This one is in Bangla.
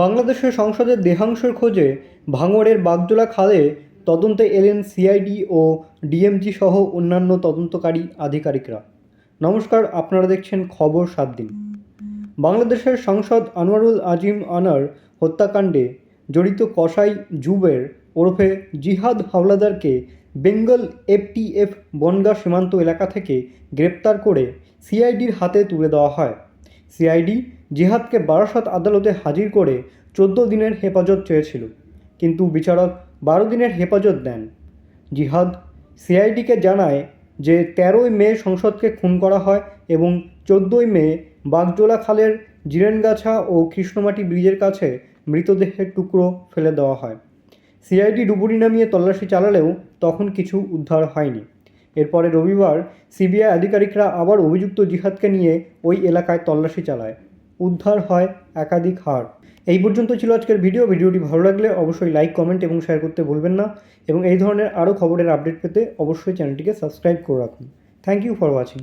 বাংলাদেশের সংসদের দেহাংশের খোঁজে ভাঙড়ের বাগজোলা খালে তদন্তে এলেন সিআইডি ও ডিএমজি সহ অন্যান্য তদন্তকারী আধিকারিকরা। নমস্কার, আপনারা দেখছেন খবর সাত দিন। বাংলাদেশের সাংসদ আনোয়ারুল আজিম আনার হত্যাকাণ্ডে জড়িত কসাই জুবের ওরফে জিহাদ হাওলাদারকে বেঙ্গল এফটিএফ বনগা সীমান্ত এলাকা থেকে গ্রেপ্তার করে সিআইডির হাতে তুলে দেওয়া হয়। সিআইডি জিহাদকে বারাসাত আদালতে হাজির করে চোদ্দ দিনের হেফাজত চেয়েছিল, কিন্তু বিচারক বারো দিনের হেফাজত দেন। জিহাদ সিআইডিকে জানায় যে তেরোই মে সংসদকে খুন করা হয় এবং চোদ্দোই মে বাগজোলা খালের জিরেনগাছা ও কৃষ্ণমাটি ব্রিজের কাছে মৃতদেহের টুকরো ফেলে দেওয়া হয়। সিআইডি ডুবুরি নামিয়ে তল্লাশি চালালেও তখন কিছু উদ্ধার হয়নি। এরপরে রবিবার সিবিআই আধিকারিকরা আবার অভিযুক্ত জিহাদকে নিয়ে ওই এলাকায় তল্লাশি চালায়। উদ্ধার হয় একাধিক হার এই পর্যন্ত ছিল আজকের ভিডিও। ভিডিওটি ভালো লাগলে অবশ্যই লাইক কমেন্ট এবং শেয়ার করতে ভুলবেন না। এবং এই ধরনের আরও খবরের আপডেট পেতে অবশ্যই চ্যানেলটিকে সাবস্ক্রাইব করে রাখুন। Thank you for watching